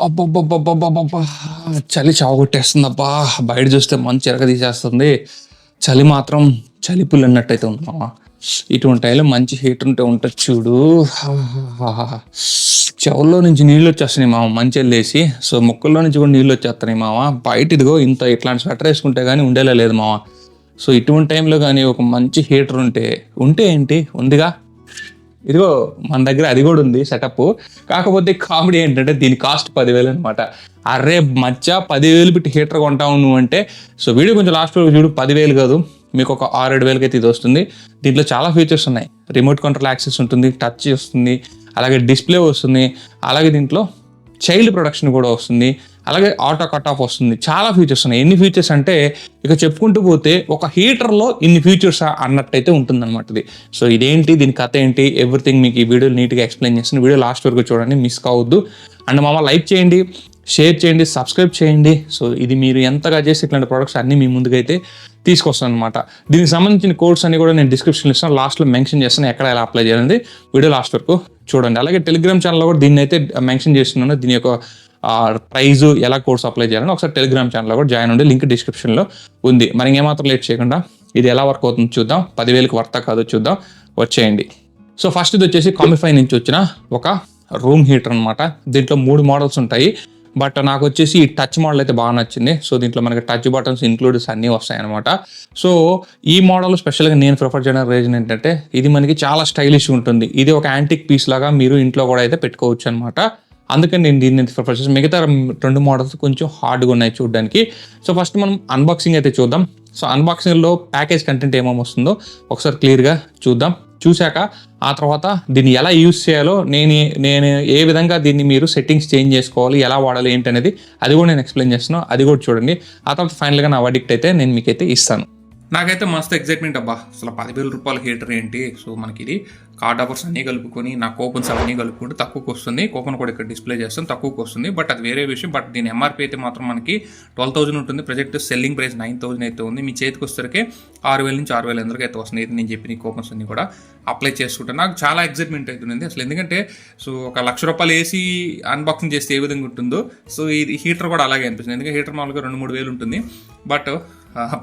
అబ్బబ్బబ్బబ్బబ్బబ్బా చలి చావగొట్టేస్తుంది అబ్బా బయట చూస్తే మంచి ఎరగ తీసేస్తుంది. చలి మాత్రం చలి పుల్లు అన్నట్టయితే ఉంది మామ. ఇటువంటి టైంలో మంచి హీట్ ఉంటే ఉంటుంది చూడు. చెవుల్లో నుంచి నీళ్ళు వచ్చేస్తున్నాయి మామ మంచి వెళ్ళేసి సో ముక్కల్లో నుంచి కూడా నీళ్ళు వచ్చేస్తున్నాయి మామ. బయట ఇదిగో ఇంత ఇట్లాంటి స్వెటర్ వేసుకుంటే కానీ ఉండేలా లేదు మామ. సో ఇటువంటి టైంలో కానీ ఒక మంచి హీటర్ ఉంటే ఉంటే ఏంటి? ఉందిగా? ఇదిగో మన దగ్గర అది కూడా ఉంది సెటప్ కాకపోతే కామెడీ ఏంటంటే దీని కాస్ట్ పదివేలు అనమాట అరే మచ్చ పదివేలు పెట్టి హీటర్ కొంటావు నువ్వు అంటే సో వీడియో కొంచెం లాస్ట్ చూడు పదివేలు కాదు మీకు ఒక ఆరు ఏడు వేలకి అయితే ఇది వస్తుంది. దీంట్లో చాలా ఫీచర్స్ ఉన్నాయి. రిమోట్ కంట్రోల్ యాక్సెస్ ఉంటుంది టచ్ వస్తుంది అలాగే డిస్ప్లే వస్తుంది అలాగే దీంట్లో చైల్డ్ ప్రొడక్షన్ కూడా వస్తుంది. అలాగే ఆటో కట్ ఆఫ్ వస్తుంది. చాలా ఫీచర్స్ ఉన్నాయి. ఎన్ని ఫీచర్స్ అంటే ఇక చెప్పుకుంటూ పోతే ఒక హీటర్లో ఇన్ని ఫీచర్స్ అన్నట్టయితే ఉంటుంది అనమాట ఇది సో ఇదేంటి? దీని కథ ఏంటి? ఎవ్రీథింగ్ మీకు ఈ వీడియో నీట్గా ఎక్స్ప్లెయిన్ చేస్తాను వీడియో లాస్ట్ వరకు చూడండి మిస్ కావద్దు. అండ్ మామ లైక్ చేయండి షేర్ చేయండి సబ్స్క్రైబ్ చేయండి. సో ఇది మీరు ఎంతగా చేసి ఇట్లాంటి ప్రొడక్ట్స్ అన్నీ మీ ముందుకైతే తీసుకొస్తాను అనమాట దీనికి సంబంధించిన కోర్స్ అన్ని కూడా నేను డిస్క్రిప్షన్లో ఇస్తాను. లాస్ట్లో మెన్షన్ చేస్తాను ఎక్కడ ఎలా అప్లై చేయాలండి వీడియో లాస్ట్ వరకు చూడండి. అలాగే టెలిగ్రామ్ ఛానల్లో కూడా దీన్ని అయితే మెన్షన్ చేస్తున్నాను. దీని యొక్క ప్రైజ్ ఎలా కోర్స్ అప్లై చేయాలని ఒకసారి టెలిగ్రామ్ ఛానల్లో కూడా జాయిన్ ఉండి లింక్ డిస్క్రిప్షన్లో ఉంది. మరి ఇంకేమాత్రం లేట్ చేయకుండా ఇది ఎలా వర్క్ అవుతుందో చూద్దాం. పదివేలకు వర్త కాదు చూద్దాం. వచ్చేయండి. సో ఫస్ట్ ఇది వచ్చేసి కామిఫై నుంచి వచ్చిన ఒక రూమ్ హీటర్ అనమాట దీంట్లో మూడు మోడల్స్ ఉంటాయి. బట్ నాకు వచ్చేసి ఈ టచ్ మోడల్ అయితే బాగా నచ్చింది. సో దీంట్లో మనకి టచ్ బటన్స్ ఇంక్లూడ్స్ అన్నీ వస్తాయి అనమాట సో ఈ మోడల్ స్పెషల్గా నేను ప్రిఫర్ చేయడం రీజన్ ఏంటంటే ఇది మనకి చాలా స్టైలిష్ ఉంటుంది. ఇది ఒక యాంటిక్ పీస్ లాగా మీరు ఇంట్లో కూడా అయితే పెట్టుకోవచ్చు అనమాట అందుకని నేను దీన్ని ప్రిఫర్ చేస్తాను మిగతా రెండు మోడల్స్ కొంచెం హార్డ్గా ఉన్నాయి చూడడానికి. సో ఫస్ట్ మనం అన్బాక్సింగ్ అయితే చూద్దాం. సో అన్బాక్సింగ్లో ప్యాకేజ్ కంటెంట్ ఏమేమి వస్తుందో ఒకసారి క్లియర్గా చూద్దాం. చూశాక ఆ తర్వాత దీన్ని ఎలా యూస్ చేయాలో నేను నేను ఏ విధంగా దీన్ని మీరు సెట్టింగ్స్ చేంజ్ చేసుకోవాలి ఎలా వాడాలి ఏంటనేది అది కూడా నేను ఎక్స్ప్లెయిన్ చేస్తున్నాను. అది కూడా చూడండి. ఆ తర్వాత ఫైనల్గా నా వడిక్ట్ అయితే నేను మీకైతే ఇస్తాను. నాకైతే మస్తు ఎగ్జైట్మెంట్ అబ్బా. అసలు పదివేల రూపాయల హీటర్ ఏంటి? సో మనకి ఇది కార్డ్ ఆఫర్స్ అన్నీ కలుపుకొని నా కూపన్స్ అవన్నీ కలుపుకుంటే తక్కువకి వస్తుంది. కూపన్ కూడా ఇక్కడ డిస్ప్లే చేస్తాం తక్కువకి వస్తుంది. బట్ అది వేరే విషయం. బట్ దీని ఎంఆర్పీ అయితే మాత్రం మనకి ట్వెల్వ్ థౌసండ్ ఉంటుంది. Project selling price nine thousand అయితే ఉంది. మీ చేతికి వచ్చేసరికి ఆరు వేల నుంచి ఆరు వేల ఎందుకు అయితే వస్తుంది అయితే నేను చెప్పిన కూపన్స్ అన్ని కూడా అప్లై చేసుకుంటాను నాకు చాలా ఎగ్జైట్మెంట్ అవుతుంది అసలు ఎందుకంటే సో ఒక లక్ష రూపాయలు వేసి అన్బాక్సింగ్ చేస్తే ఏ విధంగా ఉంటుందో సో ఇది హీటర్ కూడా అలాగే అనిపిస్తుంది. ఎందుకంటే హీటర్ మామూలుగా రెండు మూడు వేలు ఉంటుంది. బట్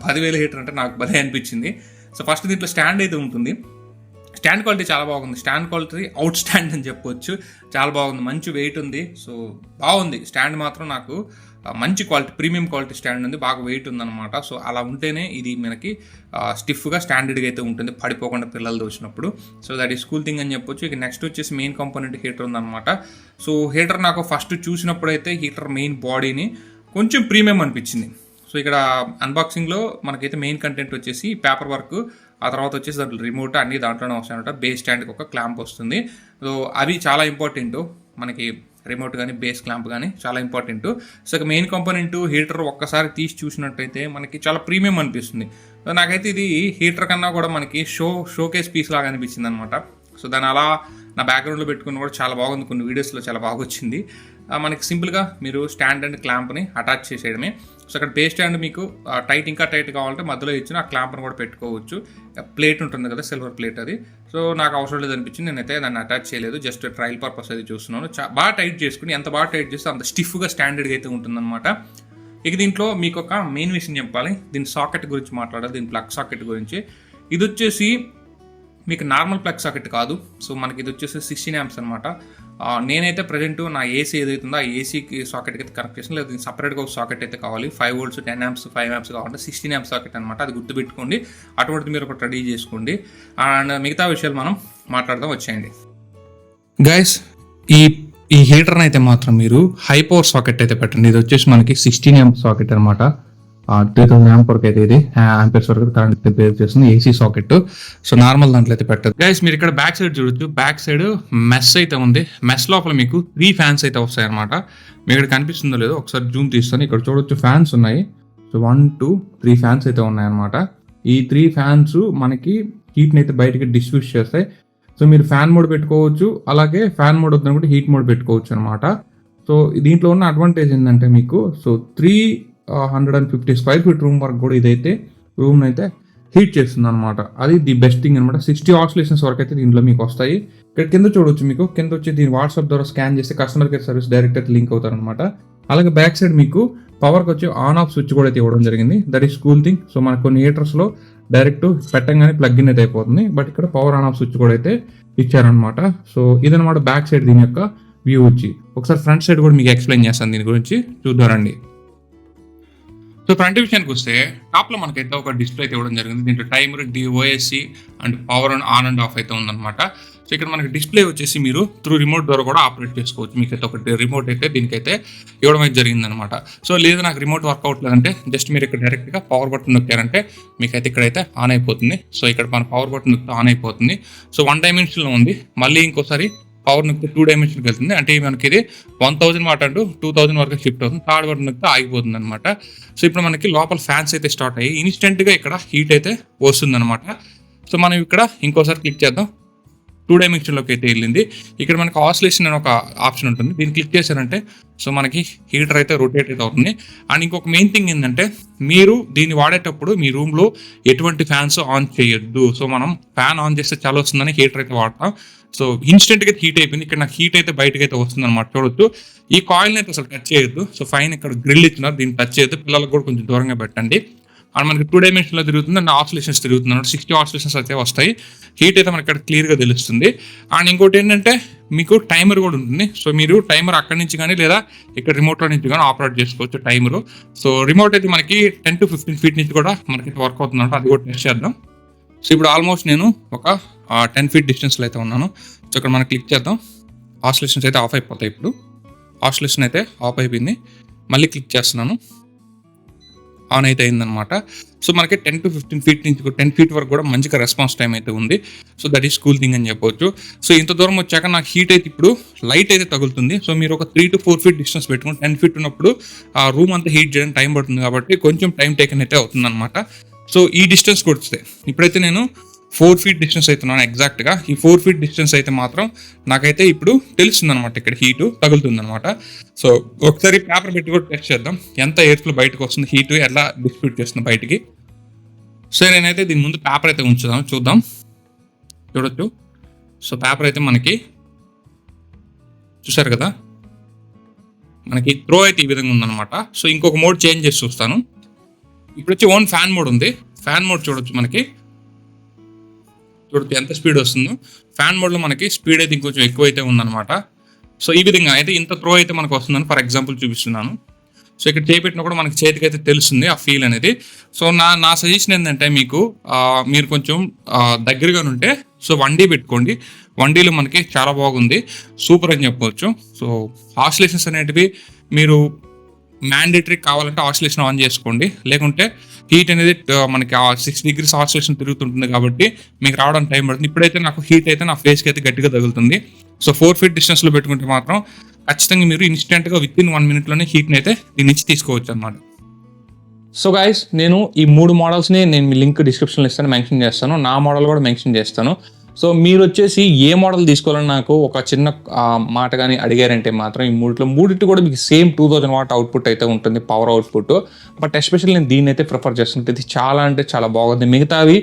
పదివేల హీటర్ అంటే నాకు భలే అనిపించింది. సో ఫస్ట్ దీంట్లో స్టాండ్ అయితే ఉంటుంది. స్టాండ్ క్వాలిటీ చాలా బాగుంది. స్టాండ్ క్వాలిటీ అవుట్ స్టాండ్ అని చెప్పొచ్చు. చాలా బాగుంది. మంచి వెయిట్ ఉంది. సో బాగుంది. స్టాండ్ మాత్రం నాకు మంచి క్వాలిటీ ప్రీమియం క్వాలిటీ స్టాండ్ ఉంది. బాగా వెయిట్ ఉందన్నమాట. సో అలా ఉంటేనే ఇది మనకి స్టిఫ్గా స్టాండర్డ్గా అయితే ఉంటుంది పడిపోకుండా పిల్లలు దోచినప్పుడు. సో దట్ ఈ స్కూల్ థింగ్ అని చెప్పొచ్చు. ఇక నెక్స్ట్ వచ్చేసి మెయిన్ కాంపోనెంట్ హీటర్ ఉందన్నమాట. సో హీటర్ నాకు ఫస్ట్ చూసినప్పుడు అయితే హీటర్ మెయిన్ బాడీని కొంచెం ప్రీమియం అనిపించింది. సో ఇక్కడ అన్బాక్సింగ్లో మనకైతే మెయిన్ కంటెంట్ వచ్చేసి పేపర్ వర్క్ ఆ తర్వాత వచ్చేసి దాంట్లో రిమోట్ అన్ని దాంట్లోనే వస్తాయి అనమాట బేస్ స్టాండ్కి ఒక క్లాంప్ వస్తుంది. సో అవి చాలా ఇంపార్టెంట్ మనకి రిమోట్ కానీ బేస్ క్లాంప్ కానీ చాలా ఇంపార్టెంట్ సో ఇక మెయిన్ కంపోనెంట్ హీటర్ ఒక్కసారి తీసి చూసినట్టయితే మనకి చాలా ప్రీమియం అనిపిస్తుంది. సో నాకైతే ఇది హీటర్ కన్నా కూడా మనకి షో షోకేస్ పీస్ లాగా అనిపించింది అనమాట సో దాని అలా నా బ్యాక్గ్రౌండ్లో పెట్టుకుని కూడా చాలా బాగుంది. కొన్ని వీడియోస్లో చాలా బాగా వచ్చింది. మనకి సింపుల్గా మీరు స్టాండ్ అండ్ క్లాంప్ని అటాచ్ చేసేయడమే. సో అక్కడ బేస్ స్టాండ్ మీకు టైట్ ఇంకా టైట్ కావాలంటే మధ్యలో ఇచ్చిన ఆ క్లాంప్ను కూడా పెట్టుకోవచ్చు. ప్లేట్ ఉంటుంది కదా సిల్వర్ ప్లేట్ అది. సో నాకు అవసరం లేదు అనిపించింది నేనైతే దాన్ని అటాచ్ చేయలేదు. జస్ట్ ట్రయల్ పర్పస్ అది చూస్తున్నాను. చా బాగా టైట్ చేసుకుని ఎంత బాగా టైట్ చేస్తే అంత స్టిఫ్గా స్టాండర్డ్గా అయితే ఉంటుందన్నమాట. ఇక దీంట్లో మీకు ఒక మెయిన్ విషయం చెప్పాలి. దీని సాకెట్ గురించి మాట్లాడాలి దీని ప్లగ్ సాకెట్ గురించి. ఇది వచ్చేసి మీకు నార్మల్ ప్లగ్ సాకెట్ కాదు. సో మనకి ఇది వచ్చేసి సిక్స్టీన్ యామ్స్ అనమాట నేనైతే ప్రజెంట్ నా ఏసీ ఏదైతుందో ఆ ఏసీకి సాకెట్కి అయితే కనెక్ట్ చేసిన లేదా సపరేట్గా ఒక సాకెట్ అయితే కావాలి. Five volts ten amps five amps కావాలంటే సిక్స్టీన్ యామ్స్ సాకెట్ అనమాట అది గుర్తుపెట్టుకోండి. అటువంటిది మీరు ఒకటి రెడీ చేసుకోండి. అండ్ మిగతా విషయాలు మనం మాట్లాడదాం. వచ్చేయండి. గైస్ ఈ ఈ హీటర్ని అయితే మాత్రం మీరు హై పవర్ సాకెట్ అయితే పెట్టండి. ఇది వచ్చేసి మనకి సిక్స్టీన్ ఎం సాకెట్ అనమాట త్రీ థౌసండ్ యాంప్ వరకు అయితే ఇది యాంపర్స్ వరకు కరెంట్ బేర్ చేస్తుంది ఏసీ సాకెట్ సో నార్మల్ దాంట్లో అయితే పెట్టదు గైస్ మీరు ఇక్కడ బ్యాక్ సైడ్ చూడొచ్చు. బ్యాక్ సైడ్ మెస్ అయితే ఉంది. మెస్ లోపల మీకు త్రీ ఫ్యాన్స్ అయితే వస్తాయి అనమాట మీకు ఇక్కడ కనిపిస్తుందో లేదో ఒకసారి జూమ్ తీస్తాను. ఇక్కడ చూడొచ్చు ఫ్యాన్స్ ఉన్నాయి. So one two three fans అయితే ఉన్నాయి అనమాట ఈ త్రీ ఫ్యాన్స్ మనకి హీట్ని అయితే బయటకి డిస్ట్రిబ్యూట్ చేస్తాయి. సో మీరు ఫ్యాన్ మోడ్ పెట్టుకోవచ్చు. అలాగే ఫ్యాన్ మోడ్ వద్దనుకుంటే హీట్ మోడ్ పెట్టుకోవచ్చు అనమాట సో దీంట్లో ఉన్న అడ్వాంటేజ్ ఏంటంటే మీకు so three hundred and fifty square feet room వరకు కూడా ఇదైతే రూమ్ అయితే హీట్ చేస్తుంది అనమాట అది ది బెస్ట్ థింగ్ అనమాట సిక్స్టీ ఆక్సిలేషన్స్ వరకు అయితే దీంట్లో మీకు వస్తాయి. ఇక్కడ కింద చూడొచ్చు మీకు. కింద వచ్చి దీని వాట్సాప్ ద్వారా స్కాన్ చేస్తే కస్టమర్ కేర్ సర్వీస్ డైరెక్ట్ అయితే లింక్ అవుతారనమాట అలాగే బ్యాక్ సైడ్ మీకు పవర్కి వచ్చి ఆన్ ఆఫ్ స్విచ్ కూడా అయితే ఇవ్వడం జరిగింది. That is cool thing so మనకు కొన్ని హీటర్స్లో డైరెక్ట్ పెట్టంగానే ప్లగ్ ఇన్ అయితే అయిపోతుంది. బట్ ఇక్కడ పవర్ ఆన్ ఆఫ్ స్విచ్ కూడా అయితే ఇచ్చారనమాట సో ఇదనమాట బ్యాక్ సైడ్ దీని యొక్క వ్యూ వచ్చి. ఒకసారి ఫ్రంట్ సైడ్ కూడా మీకు ఎక్స్ప్లెయిన్ చేస్తాను దీని గురించి. చూద్దారండి సో ఫ్రంట్ విషయానికి వస్తే టాప్లో మనకైతే ఒక డిస్ప్లే అయితే ఇవ్వడం జరిగింది. దీంట్లో timer DOSC and power on and off అయితే ఉందన్నమాట. సో ఇక్కడ మనకి డిస్ప్లే వచ్చేసి మీరు త్రూ రిమోట్ ద్వారా కూడా ఆపరేట్ చేసుకోవచ్చు. మీకు అయితే ఒక రిమోట్ అయితే దీనికైతే ఇవ్వడం అయితే జరిగిందనమాట సో లేదు నాకు రిమోట్ వర్క్ అవ్వట్లేదంటే జస్ట్ మీరు ఇక్కడ డైరెక్ట్గా పవర్ బటన్ నొక్కారంటే మీకైతే ఇక్కడైతే ఆన్ అయిపోతుంది. సో ఇక్కడ మన పవర్ బటన్ నొక్కితే ఆన్ అయిపోతుంది. సో వన్ డైమెన్షన్లో ఉంది. మళ్ళీ ఇంకోసారి పవర్ నొక్కితే టూ డైమెన్షన్కి వెళ్తుంది. అంటే మనకి ఇది వన్ థౌసండ్ వాట్ అంటూ టూ థౌసండ్ వరకు షిఫ్ట్ అవుతుంది. థర్డ్ వర్డ్ నొక్కితే ఆగిపోతుంది అనమాట సో ఇప్పుడు మనకి లోపల ఫ్యాన్స్ అయితే స్టార్ట్ అయ్యి ఇన్స్టెంట్గా ఇక్కడ హీట్ అయితే వస్తుంది అనమాట సో మనం ఇక్కడ ఇంకోసారి క్లిక్ చేద్దాం. టూ డైమెన్షన్లోకి అయితే వెళ్ళింది. ఇక్కడ మనకి ఆసిలేషన్ అనే ఒక ఆప్షన్ ఉంటుంది. దీన్ని క్లిక్ చేశారంటే సో మనకి హీటర్ అయితే రొటేట్ అయితే అవుతుంది. అండ్ ఇంకొక మెయిన్ థింగ్ ఏంటంటే మీరు దీన్ని వాడేటప్పుడు మీ రూమ్లో ఎటువంటి ఫ్యాన్స్ ఆన్ చేయొద్దు. సో మనం ఫ్యాన్ ఆన్ చేస్తే చాలా వస్తుందని హీటర్ అయితే వాడతాం. సో ఇన్స్టెంట్గా హీట్ అయిపోయింది. ఇక్కడ నాకు హీట్ అయితే బయటకు అయితే వస్తుంది అనమాట చూడొచ్చు. ఈ కాయిల్ని అయితే అసలు టచ్ చేయొద్దు. సో ఫైన్ ఇక్కడ గ్రిల్ ఇచ్చినారు దీన్ని టచ్ చేయొద్దు. పిల్లలకు కూడా కొంచెం దూరంగా పెట్టండి. అండ్ మనకి టూ డైమెన్షన్లో తిరుగుతుంది అండ్ ఆసిలేషన్స్ తిరుగుతుంది. అనమాట సిక్స్టీ ఆసిలేషన్స్ అయితే వస్తాయి. హీట్ అయితే మనకి ఇక్కడ క్లియర్గా తెలుస్తుంది. అండ్ ఇంకోటి ఏంటంటే మీకు టైమర్ కూడా ఉంటుంది. సో మీరు టైమర్ అక్కడి నుంచి కానీ లేదా ఇక్కడ రిమోట్లో నుంచి కానీ ఆపరేట్ చేసుకోవచ్చు టైమర్ సో రిమోట్ అయితే మనకి టెన్ టు ఫిఫ్టీన్ ఫీట్ నుంచి కూడా మనకి వర్క్ అవుతుంది అది కూడా టెస్ట్ చేద్దాం. సో ఇప్పుడు ఆల్మోస్ట్ నేను ఒక టెన్ ఫీట్ డిస్టెన్స్లో అయితే ఉన్నాను. సో ఇక్కడ మనం క్లిక్ చేద్దాం. ఆసిలేషన్స్ అయితే ఆఫ్ అయిపోతాయి ఇప్పుడు. ఆసిలేషన్ అయితే ఆఫ్ అయిపోయింది. మళ్ళీ క్లిక్ చేస్తున్నాను. ఆన్ అయితే అయిందనమాట. సో మనకి టెన్ టు ఫిఫ్టీన్ ఫీట్ నుంచి టెన్ ఫీట్ వరకు కూడా మంచిగా రెస్పాన్స్ టైం అయితే ఉంది. So that is cool thing అని చెప్పొచ్చు. సో ఇంత దూరం వచ్చాక నాకు హీట్ అయితే ఇప్పుడు లైట్ అయితే తగులుతుంది. సో మీరు ఒక three to four feet distance పెట్టుకుని టెన్ ఫీట్ ఉన్నప్పుడు ఆ రూమ్ అంతా హీట్ చేయడానికి టైం పడుతుంది కాబట్టి కొంచెం టైం టేకన్ అయితే అవుతుంది అనమాట సో ఈ డిస్టెన్స్ కొడితే ఇప్పుడైతే నేను ఫోర్ ఫీట్ డిస్టెన్స్ అవుతున్నాను ఎగ్జాక్ట్గా. ఈ ఫోర్ ఫీట్ డిస్టెన్స్ అయితే మాత్రం నాకైతే ఇప్పుడు తెలుస్తుందనమాట ఇక్కడ హీట్ తగులుతుందనమాట సో ఒకసారి పేపర్ పెట్టి కూడా టెస్ట్ చేద్దాం. ఎంత ఎయిర్ ఫ్లో బయటకు వస్తుంది హీట్ ఎలా డిస్ట్రిబ్యూట్ చేస్తుంది బయటికి. సో నేనైతే దీని ముందు పేపర్ అయితే ఉంచుదాం చూద్దాం. చూడొచ్చు. సో పేపర్ అయితే మనకి చూసారు కదా? మనకి త్రో అయితే ఈ విధంగా ఉందన్నమాట. సో ఇంకొక మోడ్ చేంజ్ చేసి చూస్తాను. ఇప్పుడు వచ్చి ఓన్ ఫ్యాన్ మోడ్ ఉంది. ఫ్యాన్ మోడ్ చూడొచ్చు మనకి. చూడొచ్చు ఎంత స్పీడ్ వస్తుందో. ఫ్యాన్ మోడ్లో మనకి స్పీడ్ అయితే ఇంకొంచెం ఎక్కువ అయితే ఉందన్నమాట. సో ఈ విధంగా అయితే ఇంత త్రో అయితే మనకు వస్తుందని ఫర్ ఎగ్జాంపుల్ చూపిస్తున్నాను. సో ఇక్కడ చేపెట్టినా కూడా మనకి చేతికి అయితే తెలుస్తుంది ఆ ఫీల్ అనేది. సో నా నా సజెషన్ ఏంటంటే మీకు మీరు కొంచెం దగ్గరగా ఉంటే సో వన్ డీ పెట్టుకోండి. వన్ డీలో మనకి చాలా బాగుంది. సూపర్ అని చెప్పవచ్చు సో ఆసిలేషన్స్ అనేటివి మీరు మ్యాండేటరీ కావాలంటే ఆసిలేషన్ ఆన్ చేసుకోండి. లేకుంటే హీట్ అనేది ఆ, మనకి సిక్స్ డిగ్రీస్ ఆసిలేషన్ తిరుగుతుంటుంది కాబట్టి మీకు రావడానికి టైం పడుతుంది. ఇప్పుడైతే నాకు హీట్ అయితే నా ఫేస్కి అయితే గట్టిగా తగులుతుంది. సో ఫోర్ ఫీట్ డిస్టెన్స్లో పెట్టుకుంటే మాత్రం ఖచ్చితంగా మీరు ఇన్స్టెంట్గా విత్ ఇన్ వన్ మినిట్లోనే హీట్ని అయితే దీని నుంచి తీసుకోవచ్చు అనమాట సో గైస్ నేను ఈ మూడు మోడల్స్ని నేను మీ లింక్ డిస్క్రిప్షన్లో ఇస్తాను మెన్షన్ చేస్తాను. నా మోడల్ కూడా మెన్షన్ చేస్తాను. సో మీరు వచ్చేసి ఏ మోడల్ తీసుకోవాలని నాకు ఒక చిన్న మాట కానీ అడిగారంటే మాత్రం ఈ మూడిట్లో మూడింటి కూడా మీకు same two thousand watt output అయితే ఉంటుంది పవర్ అవుట్పుట్. బట్ ఎస్పెషల్లీ నేను దీన్ని అయితే ప్రిఫర్ చేస్తుంటే ఇది చాలా అంటే చాలా బాగుంది. మిగతావి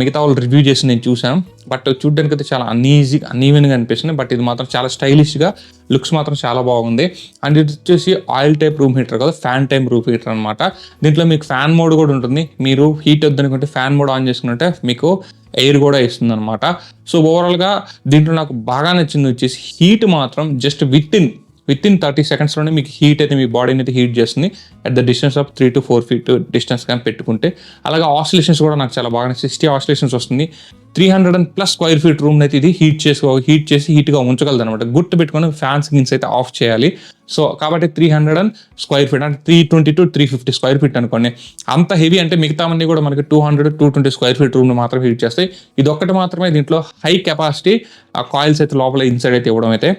మిగతా వాళ్ళు రివ్యూ చేసి నేను చూసాను బట్ చూడడానికి అయితే చాలా అన్ఈజీ అన్ఈవెన్గా అనిపిస్తుంది. బట్ ఇది మాత్రం చాలా స్టైలిష్గా లుక్స్ మాత్రం చాలా బాగుంది. అండ్ ఇది వచ్చేసి ఆయిల్ టైప్ రూమ్ హీటర్ కదా ఫ్యాన్ టైప్ రూమ్ హీటర్ అనమాట దీంట్లో మీకు ఫ్యాన్ మోడ్ కూడా ఉంటుంది. మీరు హీట్ వద్దనుకుంటే ఫ్యాన్ మోడ్ ఆన్ చేసుకుంటే మీకు ఎయిర్ కూడా ఇస్తుంది అనమాట సో ఓవరాల్గా దీంట్లో నాకు బాగా నచ్చింది వచ్చేసి హీట్ మాత్రం just within within thirty సెకండ్స్లోనే మీకు హీట్ అయితే మీ బాడీని అయితే హీట్ చేస్తుంది. At the distance of three to four feet distance కానీ పెట్టుకుంటే. అలాగే ఆసిలేషన్స్ కూడా నాకు చాలా బాగా సిక్స్టీ ఆసిలేషన్స్ వస్తుంది. Three hundred and plus square feet room అయితే ఇది హీట్ చేసుకో హీట్ చేసి హీట్గా ఉంచగలదు అనమాట గుర్తు పెట్టుకొని ఫ్యాన్స్ గిన్స్ అయితే ఆఫ్ చేయాలి. సో కాబట్టి three hundred and square feet అంటే three twenty to three fifty square feet అనుకోండి. అంత హెవీ అంటే మిగతావన్నీ కూడా మనకి two hundred to twenty square feet room మాత్రం హీట్ చేస్తాయి. ఇది ఒక్కటి మాత్రమే దీంట్లో హై కెపాసిటీ ఆ కాయిల్స్ అయితే లోపల ఇన్సైడ్ అయితే ఇవ్వడం అయితే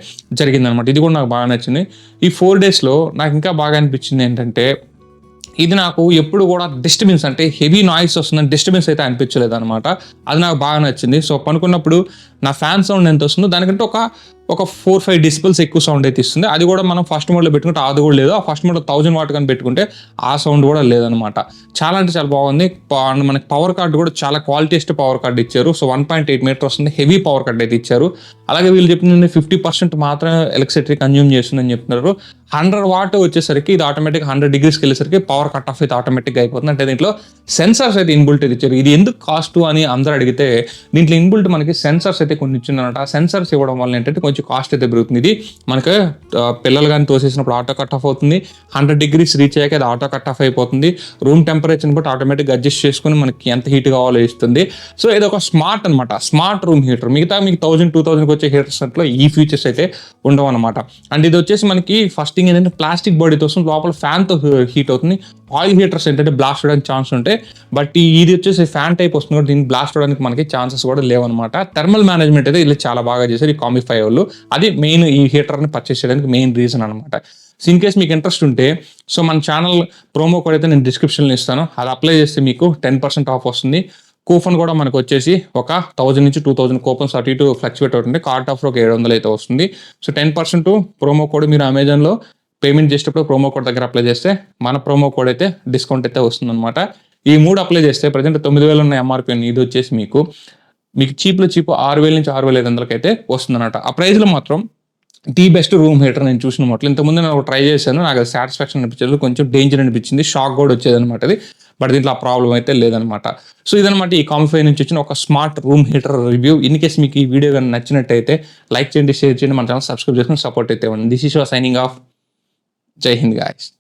జరిగిందనమాట ఇది కూడా నాకు బాగా నచ్చింది. ఈ ఫోర్ డేస్లో నాకు ఇంకా బాగా అనిపించింది ఏంటంటే ఇది నాకు ఎప్పుడు కూడా డిస్టర్బెన్స్ అంటే హెవీ నాయిస్ వస్తుందని డిస్టర్బెన్స్ అయితే అనిపించలేదు అనమాట అది నాకు బాగా నచ్చింది. సో పనుకున్నప్పుడు నా ఫ్యాన్ సౌండ్ ఎంత వస్తుందో దానికంటే ఒక ఒక ఫోర్ ఫైవ్ డిస్పల్స్ ఎక్కువ సౌండ్ అయితే ఇస్తుంది. అది కూడా మనం ఫస్ట్ మోడ్లో పెట్టుకుంటే అది కూడా లేదు. ఆ ఫస్ట్ మోడ్లో థౌజండ్ వాట్ కానీ పెట్టుకుంటే ఆ సౌండ్ కూడా లేదనమాట చాలా అంటే చాలా బాగుంది. అండ్ మనకి పవర్ కార్డ్ కూడా చాలా క్వాలిటీస్ట్ పవర్ కార్డ్ ఇచ్చారు. So one point eight meter వస్తుంది. హెవీ పవర్ కార్డ్ అయితే ఇచ్చారు. అలాగే వీళ్ళు చెప్పింది ఫిఫ్టీ పర్సెంట్ మాత్రమే ఎలక్ట్రిసిటీ కన్జ్యూమ్ చేస్తుందని చెప్తున్నారు. హండ్రెడ్ వాట్ వచ్చేసరికి ఇది ఆటోమేటిక్ హండ్రెడ్ డిగ్రీస్కి వెళ్ళేసరికి పవర్ కట్ ఆఫ్ అయితే ఆటోమేటిక్గా అయిపోతుంది. అంటే దీంట్లో సెన్సార్స్ అయితే ఇన్బుల్ట్ అయితే ఇచ్చారు. ఇది ఎందుకు కాస్ట్ అని అందరూ అడిగితే దీంట్లో ఇన్బుల్ట్ మనకి సెన్సార్స్ అయితే కొన్ని ఇచ్చిందనమాట ఆ సెన్సార్స్ ఇవ్వడం వల్ల ఏంటంటే కొంచెం కాస్ట్ అయితే పెరుగుతుంది. ఇది మనకి పిల్లలు కానీ తోసేసినప్పుడు ఆటో కట్ ఆఫ్ అవుతుంది. హండ్రెడ్ డిగ్రీస్ రీచ్ అయ్యాక అది ఆటో కట్ ఆఫ్ అయిపోతుంది. రూమ్ టెంపరేచర్ని బట్టి ఆటోమేటిక్గా అడ్జస్ట్ చేసుకుని మనకి ఎంత హీట్ కావాలో ఇస్తుంది. సో ఇది ఒక స్మార్ట్ అనమాట స్మార్ట్ రూమ్ హీటర్ మిగతా మీకు థౌసండ్ టూ థౌసండ్కి వచ్చే హీటర్స్ అట్లా ఈ ఫీచర్స్ అయితే ఉండవు అనమాట అండ్ ఇది వచ్చేసి మనకి ఫస్ట్ థింగ్ ఏంటంటే ప్లాస్టిక్ బాడీతో వస్తుంది లోపల ఫ్యాన్తో హీట్ అవుతుంది. ఆయిల్ హీటర్స్ ఏంటంటే బ్లాస్ట్ అవడానికి ఛాన్స్ ఉంటాయి బట్ ఈ- ఇది వచ్చేసి ఫ్యాన్ టైప్ వస్తుంది కూడా దీనికి బ్లాస్ట్ అవడానికి మనకి ఛాన్సెస్ కూడా లేవన్నమాట. థర్మల్ మేనేజ్మెంట్ అయితే వీళ్ళు చాలా బాగా చేశారు ఈ కామిఫై వాళ్ళు. అది మెయిన్ ఈ హీటర్ని పర్చేస్ చేయడానికి మెయిన్ రీజన్ అనమాట ఇన్ కేస్ మీకు ఇంట్రెస్ట్ ఉంటే సో మన ఛానల్ ప్రోమో కోడ్ అయితే నేను డిస్క్రిప్షన్లో ఇస్తాను. అది అప్లై చేస్తే మీకు టెన్ పర్సెంట్ ఆఫ్ వస్తుంది. కూపన్ కూడా మనకు వచ్చేసి ఒక థౌజండ్ నుంచి టూ థౌసండ్ కూపన్స్ అటు ఇటు ఫ్లక్చువేట్ అవుతుంది కార్ట్ ఆఫర్ ఒక ఏడు వందలు అయితే వస్తుంది. So ten percent promo code మీరు అమెజాన్లో పేమెంట్ చేసేటప్పుడు ప్రోమో కోడ్ దగ్గర అప్లై చేస్తే మన ప్రోమో కోడ్ అయితే డిస్కౌంట్ అయితే వస్తుంది అనమాట ఈ మూడు అప్లై చేస్తే ప్రజెంట్ తొమ్మిది వేలు ఉన్న ఎంఆర్పీ ఇది వచ్చేసి మీకు మీకు చీప్లో చీప్ ఆరు వేల నుంచి ఆరు వేల ఐదు వందలకి అయితే వస్తుందన్నమాట. ఆ ప్రైస్లో మాత్రం ది బెస్ట్ రూమ్ హీటర్ నేను చూసిన మొట్టలు ఇంతకుముందు నేను ట్రై చేశాను నాకు అది సాటిస్ఫాక్షన్ అనిపించలేదు కొంచెం డేంజర్ అనిపించింది షాక్ కూడా వచ్చేది అనమాట అది. బట్ దీంట్లో ఆ ప్రాబ్లం అయితే లేదనమాట సో ఇదనమాట ఈ కాంఫై నుంచి వచ్చిన ఒక smart room heater review in case మీకు ఈ వీడియో కానీ నచ్చినట్టయితే లైక్ చేయండి షేర్ చేయండి మన ఛానల్ సబ్స్క్రైబ్ చేసుకుని సపోర్ట్ అయితే ఇవ్వండి. This is signing off Jai Hind, guys.